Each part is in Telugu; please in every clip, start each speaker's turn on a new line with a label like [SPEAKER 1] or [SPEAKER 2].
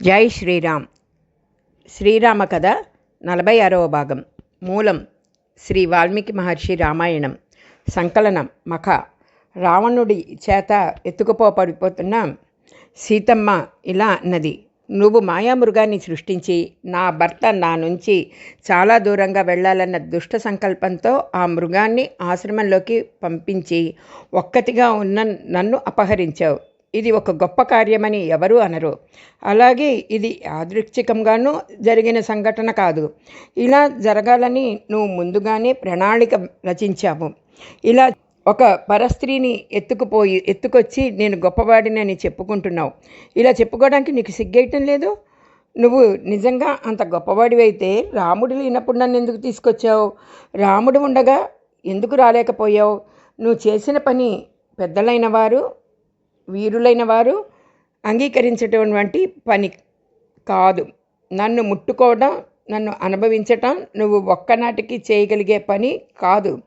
[SPEAKER 1] జై శ్రీరామ్. శ్రీరామ కథ నలభై ఆరవ భాగం. మూలం శ్రీ వాల్మీకి మహర్షి రామాయణం. సంకలనం మఖ. రావణుడి చేత ఎత్తుకుపోపడిపోతున్న సీతమ్మ ఇలా అన్నది. నువ్వు మాయామృగాన్ని సృష్టించి నా భర్త నా నుంచి చాలా దూరంగా వెళ్ళాలన్న దుష్ట సంకల్పంతో ఆ మృగాన్ని ఆశ్రమంలోకి పంపించి ఒక్కతిగా ఉన్న నన్ను అపహరించావు. ఇది ఒక గొప్ప కార్యమని ఎవరూ అనరు. అలాగే ఇది యాదృచ్ఛికంగానూ జరిగిన సంఘటన కాదు. ఇలా జరగాలని నువ్వు ముందుగానే ప్రణాళిక రచించావు. ఇలా ఒక పరస్త్రీని ఎత్తుకుపోయి ఎత్తుకొచ్చి నేను గొప్పవాడినని చెప్పుకుంటున్నావు. ఇలా చెప్పుకోవడానికి నీకు సిగ్గేయటం లేదు? నువ్వు నిజంగా అంత గొప్పవాడివైతే రాముడు లేనప్పుడు నన్ను ఎందుకు తీసుకొచ్చావు? రాముడు ఉండగా ఎందుకు రాలేకపోయావు? నువ్వు చేసిన పని పెద్దలైన వారు వీరులైన వారు అంగీకరించేటటువంటి పని కాదు. నన్ను ముట్టుకోవడం నన్ను అనుభవించటం నువ్వు ఒక్కనాటికి చేయగలిగే పని కాదు.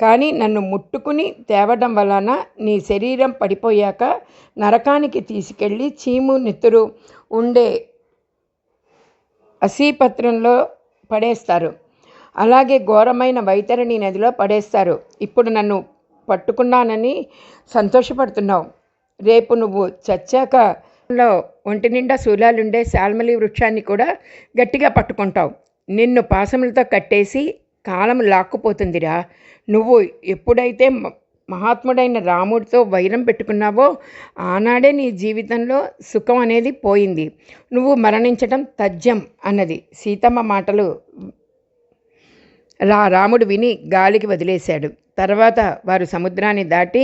[SPEAKER 1] కానీ నన్ను ముట్టుకుని తేవడం వలన నీ శరీరం పడిపోయాక నరకానికి తీసుకెళ్ళి చీము నెత్తురు ఉండే అసీపత్రంలో పడేస్తారు. అలాగే ఘోరమైన వైతరణి నదిలో పడేస్తారు. ఇప్పుడు నన్ను పట్టుకున్నానని సంతోషపడుతున్నావు. రేపు నువ్వు చచ్చాక లో ఒంటి నిండా శూలాలుండే శాల్మలి వృక్షాన్ని కూడా గట్టిగా పట్టుకుంటావు. నిన్ను పాసములతో కట్టేసి కాలం లాక్కుపోతుందిరా. నువ్వు ఎప్పుడైతే మహాత్ముడైన రాముడితో వైరం పెట్టుకున్నావో ఆనాడే నీ జీవితంలో సుఖం అనేది పోయింది. నువ్వు మరణించడం తజ్యం అన్నది సీతమ్మ మాటలు రా రాముడు విని గాలికి వదిలేశాడు. తర్వాత వారు సముద్రాన్ని దాటి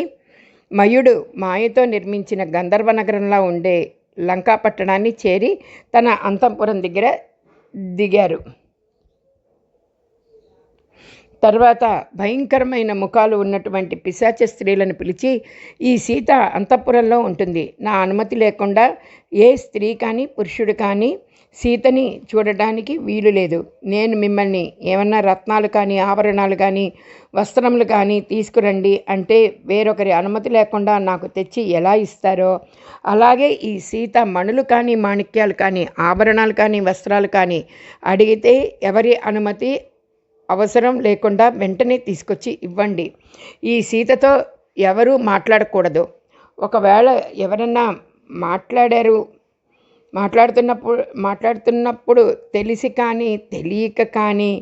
[SPEAKER 1] మయుడు మాయతో నిర్మించిన గంధర్వ నగరంలో ఉండే లంకా పట్టణాన్ని చేరి తన అంతఃపురం దగ్గర దిగారు. తర్వాత భయంకరమైన ముఖాలు ఉన్నటువంటి పిశాచ స్త్రీలను పిలిచి ఈ సీత అంతఃపురంలో ఉంటుంది. నా అనుమతి లేకుండా ఏ స్త్రీ కానీ పురుషుడు కానీ సీతని చూడటానికి వీలు లేదు. నేను మిమ్మల్ని ఏమన్నా రత్నాలు కానీ ఆభరణాలు కానీ వస్త్రములు కానీ తీసుకురండి అంటే వేరొకరి అనుమతి లేకుండా నాకు తెచ్చి ఎలా ఇస్తారో? అలాగే ఈ సీత మణులు కానీ మాణిక్యాలు కానీ ఆభరణాలు కానీ వస్త్రాలు కానీ అడిగితే ఎవరి అనుమతి అవసరం లేకుండా వెంటనే తీసుకొచ్చి ఇవ్వండి. ఈ సీతతో ఎవరూ మాట్లాడకూడదు. ఒకవేళ ఎవరన్నా మాట్లాడారు మాట్లాడుతున్నప్పుడు మాట్లాడుతున్నప్పుడు తెలిసి కానీ తెలియక కానీ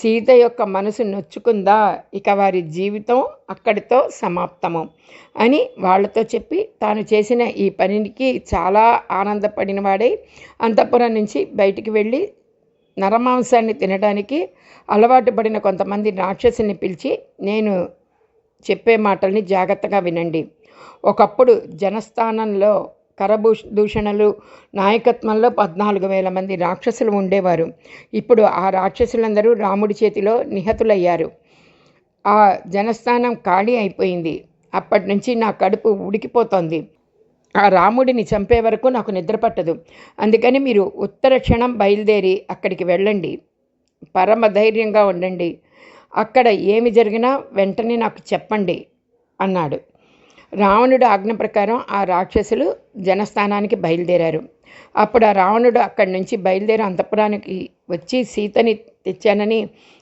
[SPEAKER 1] సీత యొక్క మనసు నొచ్చుకుందా? ఇక వారి జీవితం అక్కడితో సమాప్తము అని వాళ్ళతో చెప్పి తాను చేసిన ఈ పనికి చాలా ఆనందపడిన వాడై అంతఃపురం నుంచి బయటికి వెళ్ళి నరమాంసాన్ని తినడానికి అలవాటు పడిన కొంతమంది రాక్షసుని పిలిచి నేను చెప్పే మాటల్ని జాగ్రత్తగా వినండి. ఒకప్పుడు జనస్థానంలో కరభూ దూషణలు నాయకత్వంలో పద్నాలుగు వేల మంది రాక్షసులు ఉండేవారు. ఇప్పుడు ఆ రాక్షసులందరూ రాముడి చేతిలో నిహతులయ్యారు. ఆ జనస్థానం ఖాళీ అయిపోయింది. అప్పటి నుంచి నా కడుపు ఉడికిపోతోంది. ఆ రాముడిని చంపే వరకు నాకు నిద్ర పట్టదు. అందుకని మీరు ఉత్తర క్షణం బయలుదేరి అక్కడికి వెళ్ళండి. పరమ ధైర్యంగా ఉండండి. అక్కడ ఏమి జరిగినా వెంటనే నాకు చెప్పండి అన్నాడు. రావణుడు ఆజ్ఞ ప్రకారం ఆ రాక్షసులు జనస్థానానికి బయలుదేరారు. అప్పుడు ఆ రావణుడు అక్కడి నుంచి బయలుదేరి అంతపురానికి వచ్చి సీతని తెచ్చానని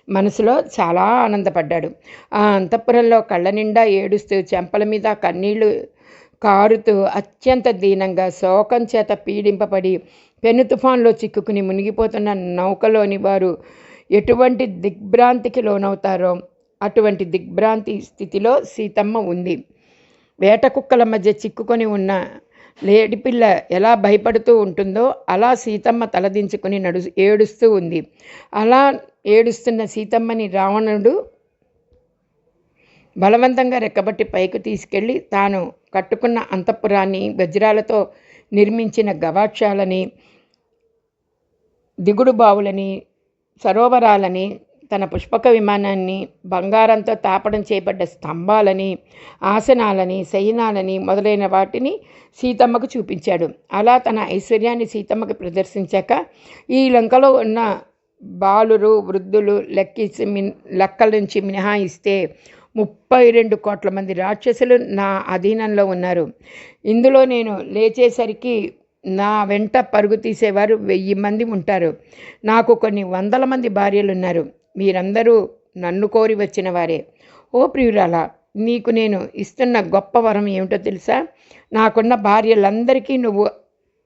[SPEAKER 1] మనసులో చాలా ఆనందపడ్డాడు. ఆ అంతఃపురంలో కళ్ళ నిండా ఏడుస్తూ చెంపల మీద కన్నీళ్ళు కారుతూ అత్యంత దీనంగా శోకం చేత పీడింపబడి పెను తుఫాన్లో చిక్కుకుని మునిగిపోతున్న నౌకలోని వారు ఎటువంటి దిగ్భ్రాంతికి లోనవుతారో అటువంటి దిగ్భ్రాంతి స్థితిలో సీతమ్మ ఉంది. వేట కుక్కల మధ్య చిక్కుకొని ఉన్న లేడిపిల్ల ఎలా భయపడుతూ ఉంటుందో అలా సీతమ్మ తలదించుకుని నడు ఏడుస్తూ ఉంది. అలా ఏడుస్తున్న సీతమ్మని రావణుడు బలవంతంగా రెక్కబట్టి పైకి తీసుకెళ్ళి తాను కట్టుకున్న అంతఃపురాన్ని వజ్రాలతో నిర్మించిన గవాక్షాలని దిగుడు బావులని సరోవరాలని తన పుష్పక విమానాన్ని బంగారంతో తాపడం చేపడ్డ స్తంభాలని ఆసనాలని శయనాలని మొదలైన వాటిని సీతమ్మకు చూపించాడు. అలా తన ఐశ్వర్యాన్ని సీతమ్మకు ప్రదర్శించాక ఈ లంకలో ఉన్న బాలురు వృద్ధులు లెక్కించి మిన్ లెక్కల నుంచి మినహాయిస్తే ముప్పై రెండు కోట్ల మంది రాక్షసులు నా అధీనంలో ఉన్నారు. ఇందులో నేను లేచేసరికి నా వెంట పరుగు తీసేవారు వెయ్యి మంది ఉంటారు. నాకు కొన్ని వందల మంది భార్యలు ఉన్నారు మీరందరూ నన్ను కోరి వచ్చిన వారే. ఓ ప్రియురాలా నీకు నేను ఇస్తున్న గొప్ప వరం ఏమిటో తెలుసా? నాకున్న భార్యలందరికీ నువ్వు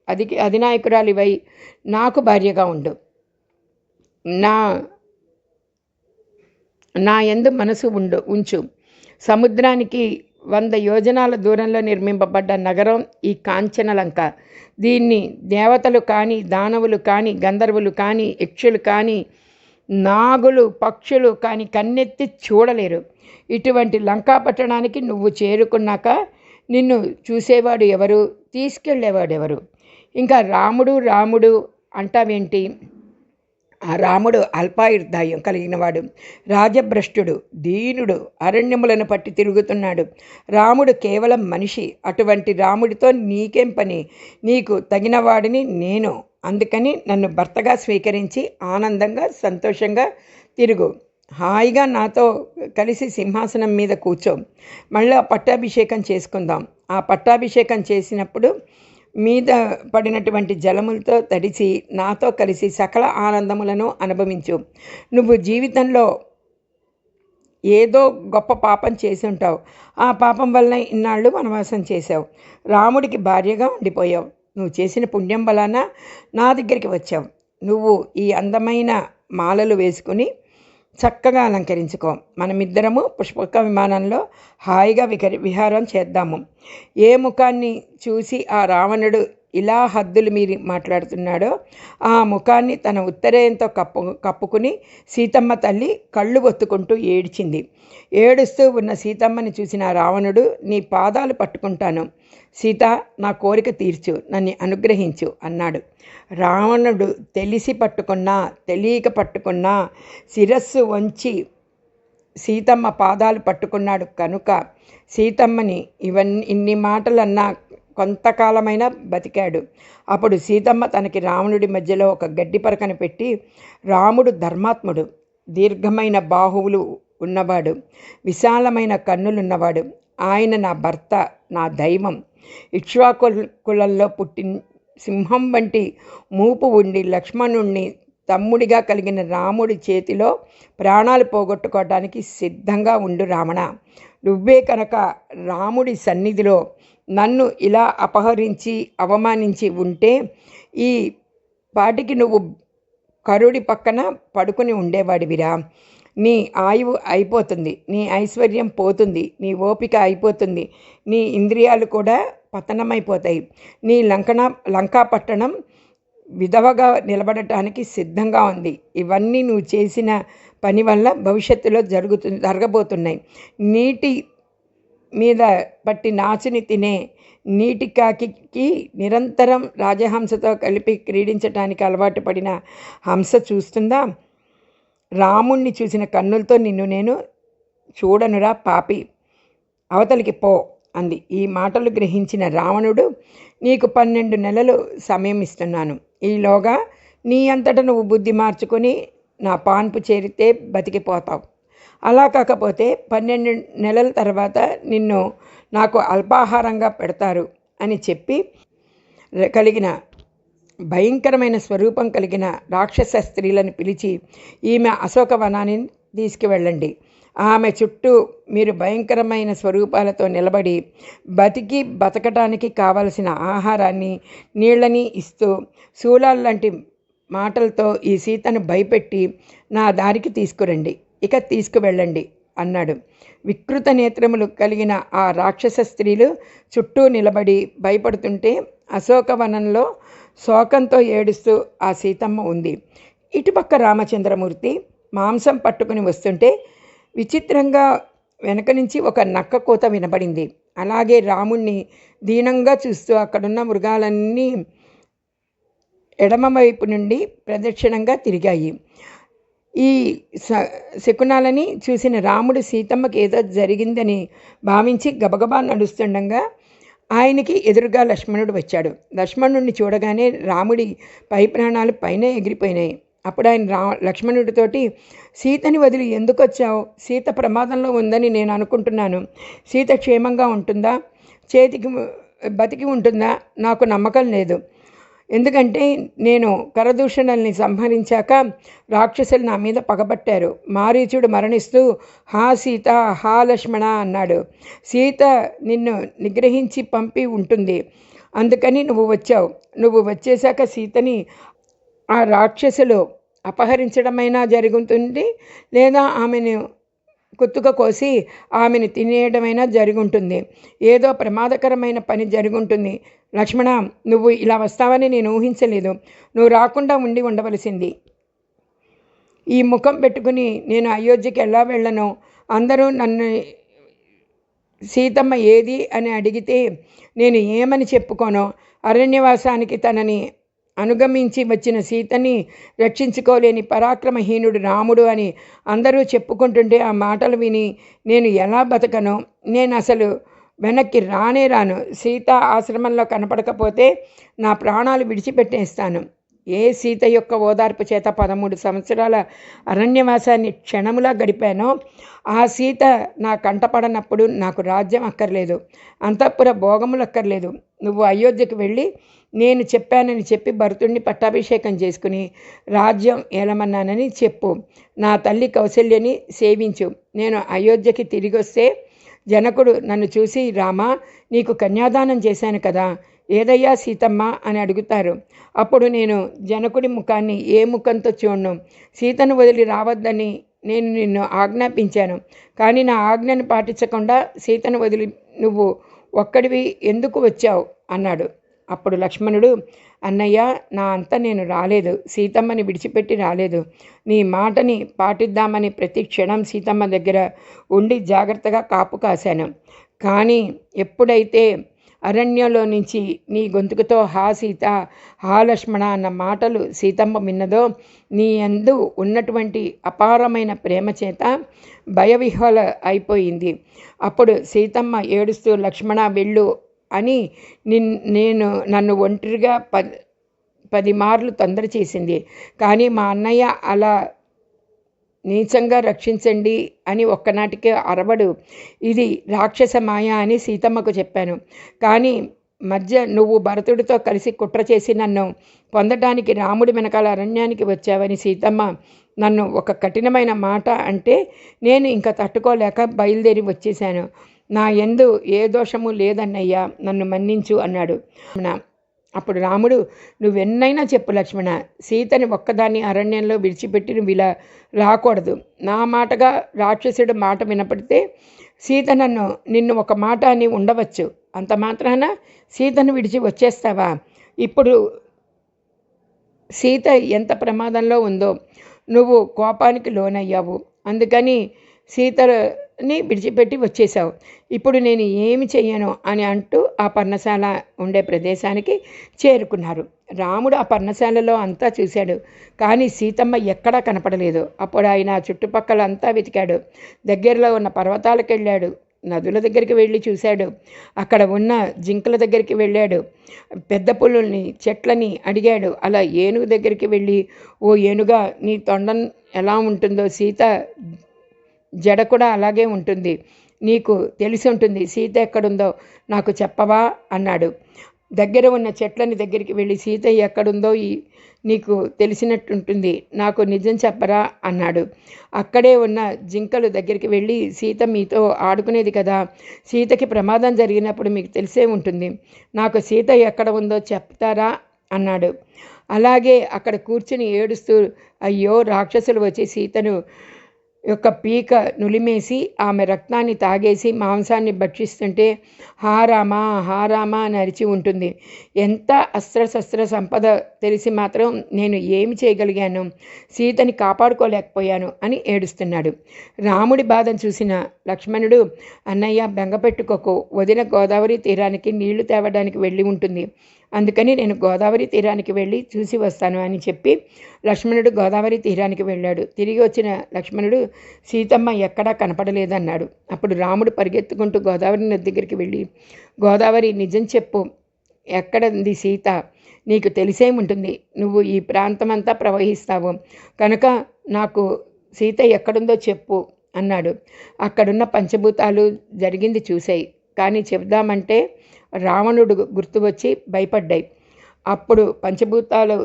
[SPEAKER 1] అధి అధినాయకురాలివై నాకు భార్యగా ఉండు. నా నా ఎందు మనసు ఉండు ఉంచు. సముద్రానికి వంద యోజనాల దూరంలో నిర్మింపబడ్డ నగరం ఈ కాంచనలంక. దీన్ని దేవతలు కానీ దానవులు కానీ గంధర్వులు కానీ యక్షులు కానీ నాగులు పక్షులు కానీ కన్నెత్తి చూడలేరు. ఇటువంటి లంకా పట్టణానికి నువ్వు చేరుకున్నాక నిన్ను చూసేవాడు ఎవరు? తీసుకెళ్ళేవాడు ఎవరు ఇంకా రాముడు రాముడు అంటావేంటి? ఆ రాముడు అల్పాయుర్దాయం కలిగినవాడు రాజభ్రష్టుడు దీనుడు అరణ్యములను పట్టి తిరుగుతున్నాడు. రాముడు కేవలం మనిషి అటువంటి రాముడితో నీకేం పని? నీకు తగినవాడిని నేను అందుకని నన్ను భర్తగా స్వీకరించి ఆనందంగా సంతోషంగా తిరుగు. హాయిగా నాతో కలిసి సింహాసనం మీద కూర్చో. మళ్ళీ పట్టాభిషేకం చేసుకుందాం. ఆ పట్టాభిషేకం చేసినప్పుడు మీద పడినటువంటి జలములతో తడిచి నాతో కలిసి సకల ఆనందములను అనుభవించు. నువ్వు జీవితంలో ఏదో గొప్ప పాపం చేసి ఉంటావు. ఆ పాపం వలన ఇన్నాళ్ళు వనవాసం చేసావు రాముడికి భార్యగా ఉండిపోయావు. నువ్వు చేసిన పుణ్యం వలన నా దగ్గరికి వచ్చావు. నువ్వు ఈ అందమైన మాలలు వేసుకుని చక్కగా అలంకరించుకో. మనమిద్దరము పుష్పక విమానంలో హాయిగా విహరి విహారం చేద్దాము. ఏ ముఖాన్ని చూసి ఆ రావణుడు ఇలా హద్దులు మీరి మాట్లాడుతున్నాడో ఆ ముఖాన్ని తన ఉత్తరేయంతో కప్పు కప్పుకుని సీతమ్మ తల్లి కళ్ళు ఒత్తుకుంటూ ఏడ్చింది. ఏడుస్తూ ఉన్న సీతమ్మని చూసిన రావణుడు నీ పాదాలు పట్టుకుంటాను. సీత నా కోరిక తీర్చు. నన్ను అనుగ్రహించు అన్నాడు. రావణుడు తెలిసి పట్టుకున్నా తెలియక పట్టుకున్నా శిరస్సు వంచి సీతమ్మ పాదాలు పట్టుకున్నాడు కనుక సీతమ్మని ఇవన్నీ ఇన్ని మాటలన్నా కొంతకాలమైనా బతికాడు. అప్పుడు సీతమ్మ తనకి రావణుడి మధ్యలో ఒక గడ్డి పరకను పెట్టి రాముడు ధర్మాత్ముడు. దీర్ఘమైన బాహువులు ఉన్నవాడు. విశాలమైన కన్నులున్నవాడు. ఆయన నా భర్త నా దైవం. ఇక్ష్వాకులంలో పుట్టి సింహం వంటి మూపు ఉండి లక్ష్మణుణ్ణి తమ్ముడిగా కలిగిన రాముడి చేతిలో ప్రాణాలు పోగొట్టుకోవడానికి సిద్ధంగా ఉండు రావణ. నువ్వే కనుక రాముడి సన్నిధిలో నన్ను ఇలా అపహరించి అవమానించి ఉంటే ఈ పాటికి నువ్వు కరుడి పక్కన పడుకుని ఉండేవాడివిరా. నీ ఆయువు అయిపోతుంది నీ ఐశ్వర్యం పోతుంది నీ ఓపిక అయిపోతుంది నీ ఇంద్రియాలు కూడా పతనమైపోతాయి. నీ లంకణ లంకాపట్టణం విధవగా నిలబడటానికి సిద్ధంగా ఉంది. ఇవన్నీ నువ్వు చేసిన పని వల్ల భవిష్యత్తులో జరుగుతు జరగబోతున్నాయి. నీటి మీద పట్టి నాచుని తినే నీటి కాకి నిరంతరం రాజహంసతో కలిపి క్రీడించటానికి అలవాటు పడిన హంస చూస్తుందా? రాముణ్ణి చూసిన కన్నులతో నిన్ను నేను చూడనురా పాపి. అవతలికి పో అంది. ఈ మాటలు గ్రహించిన రావణుడు నీకు పన్నెండు నెలలు సమయం ఇస్తున్నాను. ఈలోగా నీ అంతట నువ్వు బుద్ధి మార్చుకొని నా పాన్పు చేరితే బతికిపోతావు. అలా కాకపోతే పన్నెండు నెలల తర్వాత నిన్ను నాకు అల్పాహారంగా పెడతారు అని చెప్పి కలిగిన భయంకరమైన స్వరూపం కలిగిన రాక్షస స్త్రీలను పిలిచి ఈమె అశోకవనాన్ని తీసుకువెళ్ళండి. ఆమె చుట్టూ మీరు భయంకరమైన స్వరూపాలతో నిలబడి బతికి బతకటానికి కావలసిన ఆహారాన్ని నీళ్ళని ఇస్తూ శూలాలు లాంటి మాటలతో ఈ సీతను భయపెట్టి నా దారికి తీసుకురండి. ఇక తీసుకువెళ్ళండి అన్నాడు. వికృత నేత్రములు కలిగిన ఆ రాక్షస స్త్రీలు చుట్టూ నిలబడి భయపడుతుంటే అశోకవనంలో శోకంతో ఏడుస్తూ ఆ సీతమ్మ ఉంది. ఇటుపక్క రామచంద్రమూర్తి మాంసం పట్టుకుని వస్తుంటే విచిత్రంగా వెనక నుంచి ఒక నక్క కోత వినబడింది. అలాగే రాముణ్ణి దీనంగా చూస్తూ అక్కడున్న మృగాలన్నీ ఎడమ వైపు నుండి ప్రదక్షిణంగా తిరిగాయి. ఈ స శకునాలని చూసిన రాముడు సీతమ్మకి ఏదో జరిగిందని భావించి గబగబా నడుస్తుండగా ఆయనకి ఎదురుగా లక్ష్మణుడు వచ్చాడు. లక్ష్మణుడిని చూడగానే రాముడి పై ప్రాణాలు పైన ఎగిరిపోయినాయి. అప్పుడు ఆయన రా లక్ష్మణుడితోటి సీతని వదిలి ఎందుకు వచ్చావు సీత ప్రమాదంలో ఉందని నేను అనుకుంటున్నాను. సీత క్షేమంగా ఉంటుందా? చేతికి బతికి ఉంటుందా? నాకు నమ్మకం లేదు. ఎందుకంటే నేను కరదూషణల్ని సంహరించాక రాక్షసులు నా మీద పగబట్టారు. మారీచుడు మరణిస్తూ హా సీత హా లక్ష్మణ అన్నాడు. సీత నిన్ను నిగ్రహించి పంపి ఉంటుంది. అందుకని నువ్వు వచ్చావు. నువ్వు వచ్చేశాక సీతని ఆ రాక్షసులు అపహరించడమైనా జరుగుతుంది లేదా ఆమెను కుత్తుక కోసి ఆమెను తినేయడమైనా జరుగుంటుంది. ఏదో ప్రమాదకరమైన పని జరుగుంటుంది. లక్ష్మణ నువ్వు ఇలా వస్తావని నేను ఊహించలేదు. నువ్వు రాకుండా ఉండి ఉండవలసింది. ఈ ముఖం పెట్టుకుని నేను అయోధ్యకి ఎలా వెళ్ళను? అందరూ నన్ను సీతమ్మ ఏది అని అడిగితే నేను ఏమని చెప్పుకోను? అరణ్యవాసానికి తనని అనుగమించి వచ్చిన సీతని రక్షించుకోలేని పరాక్రమహీనుడు రాముడు అని అందరూ చెప్పుకుంటుంటే ఆ మాటలు విని నేను ఎలా బతకను? నేను అసలు వెనక్కి రానే రాను. సీత ఆశ్రమంలో కనపడకపోతే నా ప్రాణాలు విడిచిపెట్టేస్తాను. ఏ సీత యొక్క ఓదార్పు చేత పదమూడు సంవత్సరాల అరణ్యవాసాన్ని క్షణములా గడిపానో ఆ సీత నా కంటపడనప్పుడు నాకు రాజ్యం అక్కర్లేదు. అంతఃపుర భోగములు అక్కర్లేదు నువ్వు అయోధ్యకు వెళ్ళి నేను చెప్పానని చెప్పి భరతుడిని పట్టాభిషేకం చేసుకుని రాజ్యం ఏలమన్నానని చెప్పు. నా తల్లి కౌశల్యని సేవించు. నేను అయోధ్యకి తిరిగి వస్తే జనకుడు నన్ను చూసి రామా నీకు కన్యాదానం చేశాను కదా ఏదయ్యా సీతమ్మ అని అడుగుతారు. అప్పుడు నేను జనకుడి ముఖాన్ని ఏ ముఖంతో చూడను? సీతను వదిలి రావద్దని నేను నిన్ను ఆజ్ఞాపించాను. కానీ నా ఆజ్ఞను పాటించకుండా సీతను వదిలి నువ్వు ఒక్కడివి ఎందుకు వచ్చావు? అన్నాడు. అప్పుడు లక్ష్మణుడు అన్నయ్య నా అంత నేను రాలేదు. సీతమ్మని విడిచిపెట్టి రాలేదు. నీ మాటని పాటిద్దామని ప్రతి క్షణం సీతమ్మ దగ్గర ఉండి జాగ్రత్తగా కాపు కాశాను. కానీ ఎప్పుడైతే అరణ్యంలో నుంచి నీ గొంతుకుతో హా సీత హా లక్ష్మణ అన్న మాటలు సీతమ్మ విన్నదో నీ అందు ఉన్నటువంటి అపారమైన ప్రేమ చేత భయవిహ్వల అయిపోయింది. అప్పుడు సీతమ్మ ఏడుస్తూ లక్ష్మణ వెళ్ళు అని నిన్ నేను నన్ను ఒంటరిగా పది పది మార్లు తొందర చేసింది. కానీ మా అన్నయ్య అలా నీచంగా రక్షించండి అని ఒక్కనాటికే అరవడు. ఇది రాక్షస మాయ అని సీతమ్మకు చెప్పాను. కానీ మధ్య నువ్వు భరతుడితో కలిసి కుట్ర చేసి నన్ను పొందడానికి రాముడి వెనకాల అరణ్యానికి వచ్చావని సీతమ్మ నన్ను ఒక కఠినమైన మాట అంటే నేను ఇంకా తట్టుకోలేక బయలుదేరి వచ్చేశాను. నా ఎందు ఏ దోషము లేదన్నయ్యా నన్ను మన్నించు అన్నాడు అప్పుడు రాముడు నువ్వెన్నైనా చెప్పు లక్ష్మణ సీతని ఒక్కదాన్ని అరణ్యంలో విడిచిపెట్టి నువ్వు ఇలా రాకూడదు. నా మాటగా రాక్షసుడు మాట వినపడితే సీత నన్ను నిన్ను ఒక మాట అని ఉండవచ్చు. అంత మాత్రాన సీతను విడిచి వచ్చేస్తావా? ఇప్పుడు సీత ఎంత ప్రమాదంలో ఉందో నువ్వు కోపానికి లోనయ్యావు. అందుకని సీత ని విడిచిపెట్టి వచ్చేసావు ఇప్పుడు నేను ఏమి చెయ్యను? అని అంటూ ఆ పర్ణశాల ఉండే ప్రదేశానికి చేరుకున్నారు. రాముడు ఆ పర్ణశాలలో అంతా చూశాడు. కానీ సీతమ్మ ఎక్కడా కనపడలేదు. అప్పుడు ఆయన చుట్టుపక్కల అంతా వెతికాడు. దగ్గరలో ఉన్న పర్వతాలకు వెళ్ళాడు నదుల దగ్గరికి వెళ్ళి చూశాడు. అక్కడ ఉన్న జింకల దగ్గరికి వెళ్ళాడు. పెద్ద పులుల్ని చెట్లని అడిగాడు. అలా ఏనుగు దగ్గరికి వెళ్ళి ఓ ఏనుగా నీ తొండం ఎలా ఉంటుందో సీత జడ కూడా అలాగే ఉంటుంది. నీకు తెలిసి ఉంటుంది సీత ఎక్కడుందో నాకు చెప్పవా? అన్నాడు. దగ్గర ఉన్న చెట్లని దగ్గరికి వెళ్ళి సీత ఎక్కడుందో ఈ నీకు తెలిసినట్టుంటుంది నాకు నిజం చెప్పరా? అన్నాడు. అక్కడే ఉన్న జింకలు దగ్గరికి వెళ్ళి సీత మీతో ఆడుకునేది కదా సీతకి ప్రమాదం జరిగినప్పుడు మీకు తెలిసే ఉంటుంది నాకు సీత ఎక్కడ ఉందో చెప్తారా? అన్నాడు. అలాగే అక్కడ కూర్చుని ఏడుస్తూ అయ్యో రాక్షసులు వచ్చి సీతను యొక్క పీక నులిమేసి ఆమె రక్తాన్ని తాగేసి మాంసాన్ని భక్షిస్తుంటే హారామా హారామా అని అరిచి ఉంటుంది. ఎంత అస్త్రశస్త్ర సంపద తెలిసి మాత్రం నేను ఏమి చేయగలిగాను? సీతని కాపాడుకోలేకపోయాను అని ఏడుస్తున్నాడు. రాముడి బాధను చూసిన లక్ష్మణుడు అన్నయ్య బెంగపెట్టుకోకు. వదిన గోదావరి తీరానికి నీళ్ళు తేవడానికి వెళ్ళి ఉంటుంది. అందుకని నేను గోదావరి తీరానికి వెళ్ళి చూసి వస్తాను అని చెప్పి లక్ష్మణుడు గోదావరి తీరానికి వెళ్ళాడు. తిరిగి వచ్చిన లక్ష్మణుడు సీతమ్మ ఎక్కడా కనపడలేదన్నాడు. అప్పుడు రాముడు పరిగెత్తుకుంటూ గోదావరి నది దగ్గరికి వెళ్ళి గోదావరి నిజం చెప్పు. ఎక్కడ ఉంది సీత? నీకు తెలిసే ఉంటుంది నువ్వు ఈ ప్రాంతమంతా ప్రవహిస్తావు. కనుక నాకు సీత ఎక్కడుందో చెప్పు అన్నాడు. అక్కడున్న పంచభూతాలు జరిగింది చూశాయి కానీ చెబుదామంటే రావణుడు గుర్తు వచ్చి భయపడ్డాయి. అప్పుడు పంచభూతాలు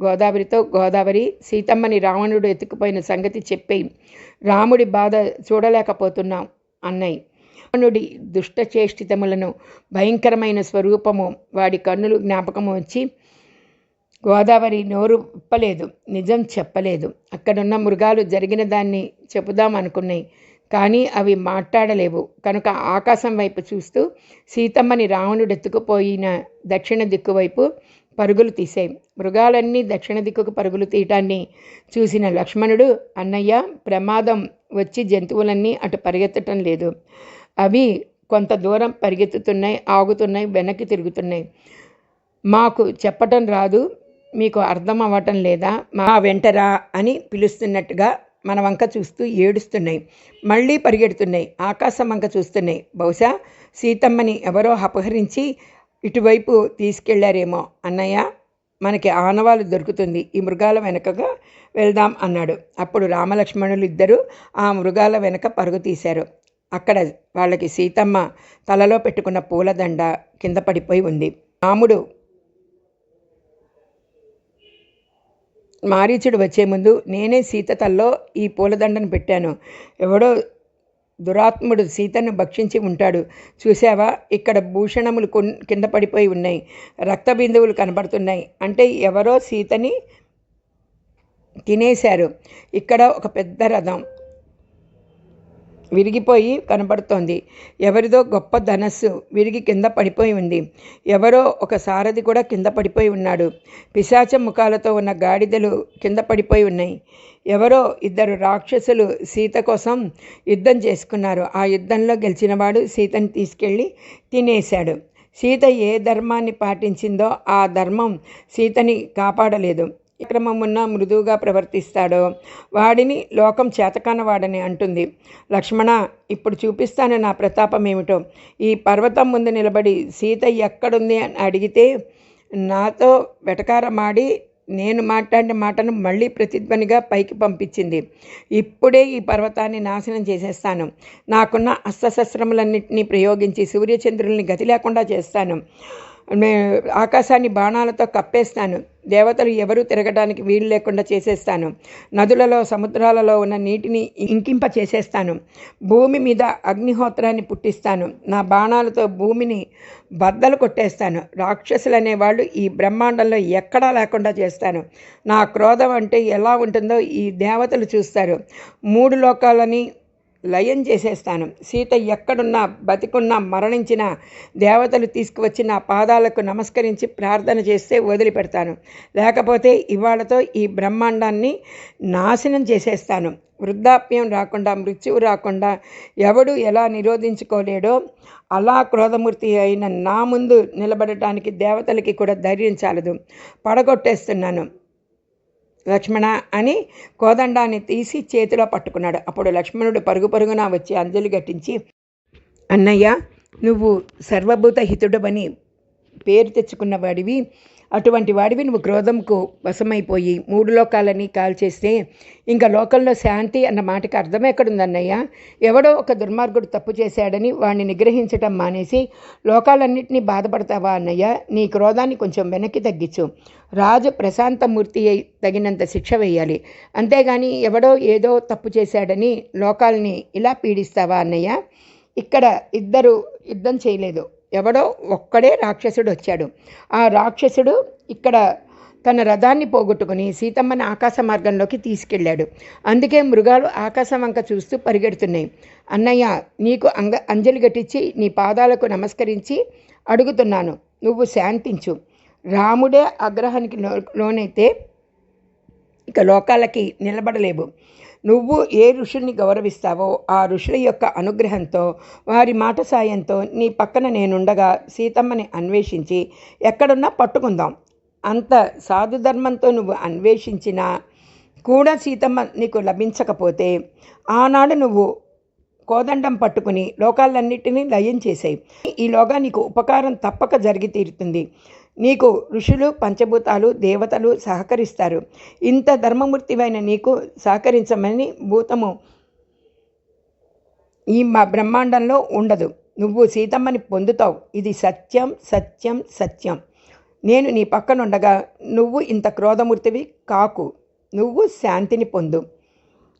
[SPEAKER 1] గోదావరితో గోదావరి సీతమ్మని రావణుడు ఎత్తుకుపోయిన సంగతి చెప్పేయి. రాముడి బాధ చూడలేకపోతున్నాం అన్నయ్య రావణుడి దుష్టచేష్టితములను భయంకరమైన స్వరూపము వాడి కన్నులు జ్ఞాపకము వచ్చి గోదావరి నోరు ఉప్పలేదు నిజం చెప్పలేదు. అక్కడున్న మృగాలు జరిగిన దాన్ని చెబుదాం అనుకున్నాయి. కానీ అవి మాట్లాడలేవు. కనుక ఆకాశం వైపు చూస్తూ సీతమ్మని రావణుడు ఎత్తుకుపోయిన దక్షిణ దిక్కు వైపు పరుగులు తీసాయి. మృగాలన్నీ దక్షిణ దిక్కుకు పరుగులు తీయటాన్ని చూసిన లక్ష్మణుడు అన్నయ్య ప్రమాదం వచ్చి జంతువులన్నీ అటు పరిగెత్తటం లేదు. అవి కొంత దూరం పరిగెత్తుతున్నాయి ఆగుతున్నాయి వెనక్కి తిరుగుతున్నాయి. మాకు చెప్పటం రాదు మీకు అర్థం అవ్వటం లేదా? మా వెంటరా అని పిలుస్తున్నట్టుగా మన వంక చూస్తూ ఏడుస్తున్నాయి. మళ్ళీ పరిగెడుతున్నాయి. ఆకాశం వంక చూస్తున్నాయి. బహుశా సీతమ్మని ఎవరో అపహరించి ఇటువైపు తీసుకెళ్ళారేమో. అన్నయ్య మనకి ఆనవాలు దొరుకుతుంది. ఈ మృగాల వెనకగా వెళ్దాం అన్నాడు. అప్పుడు రామలక్ష్మణులు ఇద్దరు ఆ మృగాల వెనక పరుగు తీశారు. అక్కడ వాళ్ళకి సీతమ్మ తలలో పెట్టుకున్న పూలదండ కింద పడిపోయి ఉంది. రాముడు మారీచుడు వచ్చే ముందు నేనే సీత తల్లో ఈ పూలదండను పెట్టాను. ఎవడో దురాత్ముడు సీతను భక్షించి ఉంటాడు. చూసావా ఇక్కడ భూషణములు కొన్- కింద పడిపోయి ఉన్నాయి. రక్త బిందువులు కనబడుతున్నాయి. అంటే ఎవరో సీతని తినేశారు. ఇక్కడ ఒక పెద్ద రథం. విరిగిపోయి కనబడుతోంది. ఎవరిదో గొప్ప ధనస్సు విరిగి కింద పడిపోయి ఉంది. ఎవరో ఒక సారథి కూడా కింద పడిపోయి ఉన్నాడు. పిశాచ ముఖాలతో ఉన్న గాడిదలు కింద పడిపోయి ఉన్నాయి. ఎవరో ఇద్దరు రాక్షసులు సీత కోసం యుద్ధం చేసుకున్నారు. ఆ యుద్ధంలో గెలిచినవాడు సీతని తీసుకెళ్ళి తినేశాడు. సీత ఏ ధర్మాన్ని పాటించిందో ఆ ధర్మం సీతని కాపాడలేదు. క్రమమున్న మృదువుగా ప్రవర్తిస్తాడో వాడిని లోకం చేతకాన వాడని అంటుంది. లక్ష్మణ ఇప్పుడు చూపిస్తాను నా ప్రతాపం ఏమిటో ఈ పర్వతం ముందు నిలబడి సీత ఎక్కడుంది అని అడిగితే నాతో వెటకారమాడి నేను మాట్లాడిన మాటను మళ్ళీ ప్రతిధ్వనిగా పైకి పంపించింది. ఇప్పుడే ఈ పర్వతాన్ని నాశనం చేసేస్తాను. నాకున్న అస్త్రశస్త్రములన్నింటినీ ప్రయోగించి సూర్యచంద్రుల్ని గతి లేకుండా చేస్తాను. ఆకాశాన్ని బాణాలతో కప్పేస్తాను. దేవతలు ఎవరూ తిరగడానికి వీలు లేకుండా చేసేస్తాను. నదులలో సముద్రాలలో ఉన్న నీటిని ఇంకింప చేసేస్తాను. భూమి మీద అగ్నిహోత్రాన్ని పుట్టిస్తాను. నా బాణాలతో భూమిని బద్దలు కొట్టేస్తాను. రాక్షసులు అనేవాళ్ళు ఈ బ్రహ్మాండంలో ఎక్కడా లేకుండా చేస్తాను. నా క్రోధం అంటే ఎలా ఉంటుందో ఈ దేవతలు చూస్తారు. మూడు లోకాలని లయం చేసేస్తాను. సీత ఎక్కడున్నా బతికున్నా మరణించిన దేవతలు తీసుకువచ్చి నా పాదాలకు నమస్కరించి ప్రార్థన చేస్తే వదిలిపెడతాను. లేకపోతే ఇవాళతో ఈ బ్రహ్మాండాన్ని నాశనం చేసేస్తాను. వృద్ధాప్యం రాకుండా మృత్యువు రాకుండా ఎవడు ఎలా నిరోధించుకోలేడో అలా క్రోధమూర్తి అయిన నా ముందు నిలబడటానికి దేవతలకి కూడా ధైర్యం చాలదు. పడగొట్టేస్తున్నాను. లక్ష్మణ అని కోదండాన్ని తీసి చేతిలో పట్టుకున్నాడు. అప్పుడు లక్ష్మణుడు పరుగు పరుగున వచ్చి అంజలి గట్టించి అన్నయ్య నువ్వు సర్వభూత హితుడవని పేరు తెచ్చుకున్న వాడివి. అటువంటి వాడివి నువ్వు క్రోధంకు వశమైపోయి మూడు లోకాలని కాల్చేస్తే ఇంకా లోకంలో శాంతి అన్న మాటకి అర్థం ఎక్కడుందన్నయ్య? ఎవడో ఒక దుర్మార్గుడు తప్పు చేశాడని వాడిని నిగ్రహించటం మానేసి లోకాలన్నింటినీ బాధపడతావా అన్నయ్య? నీ క్రోధాన్ని కొంచెం వెనక్కి తగ్గించు. రాజు ప్రశాంతమూర్తి అయి తగినంత శిక్ష వేయాలి. అంతేగాని ఎవడో ఏదో తప్పు చేశాడని లోకాల్ని ఇలా పీడిస్తావా అన్నయ్య? ఇక్కడ ఇద్దరు యుద్ధం చేయలేదు. ఎవడో ఒక్కడే రాక్షసుడు వచ్చాడు. ఆ రాక్షసుడు ఇక్కడ తన రథాన్ని పోగొట్టుకుని సీతమ్మని ఆకాశ మార్గంలోకి తీసుకెళ్ళాడు. అందుకే మృగాలు ఆకాశం వంక చూస్తూ పరిగెడుతున్నాయి. అన్నయ్య నీకు అంగ అంజలి గట్టించి నీ పాదాలకు నమస్కరించి అడుగుతున్నాను. నువ్వు శాంతించు. రాముడే ఆగ్రహానికి లోనైతే ఇక లోకాలకి నిలబడలేవు. నువ్వు ఏ ఋషుల్ని గౌరవిస్తావో ఆ ఋషుల యొక్క అనుగ్రహంతో వారి మాట సాయంతో నీ పక్కన నేనుండగా సీతమ్మని అన్వేషించి ఎక్కడున్నా పట్టుకుందాం. అంత సాధుధర్మంతో నువ్వు అన్వేషించినా కూడా సీతమ్మ నీకు లభించకపోతే ఆనాడు నువ్వు కోదండం పట్టుకుని లోకాలన్నిటినీ లయం చేసాయి. ఈలోగా నీకు ఉపకారం తప్పక జరిగి తీరుతుంది. నీకు ఋషులు పంచభూతాలు దేవతలు సహకరిస్తారు. ఇంత ధర్మమూర్తివైన నీకు సహకరించమని భూతము ఈ మా బ్రహ్మాండంలో ఉండదు. నువ్వు సీతమ్మని పొందుతావు. ఇది సత్యం సత్యం సత్యం. నేను నీ పక్కనుండగా నువ్వు ఇంత క్రోధమూర్తివి కాకు. నువ్వు శాంతిని పొందు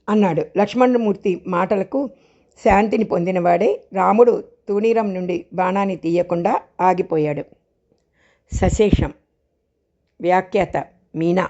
[SPEAKER 1] అన్నాడు. లక్ష్మణమూర్తి మాటలకు శాంతిని పొందినవాడే రాముడు తూణీరం నుండి బాణాన్ని తీయకుండా ఆగిపోయాడు. సశేషం వ్యాఖ్యాత మీనా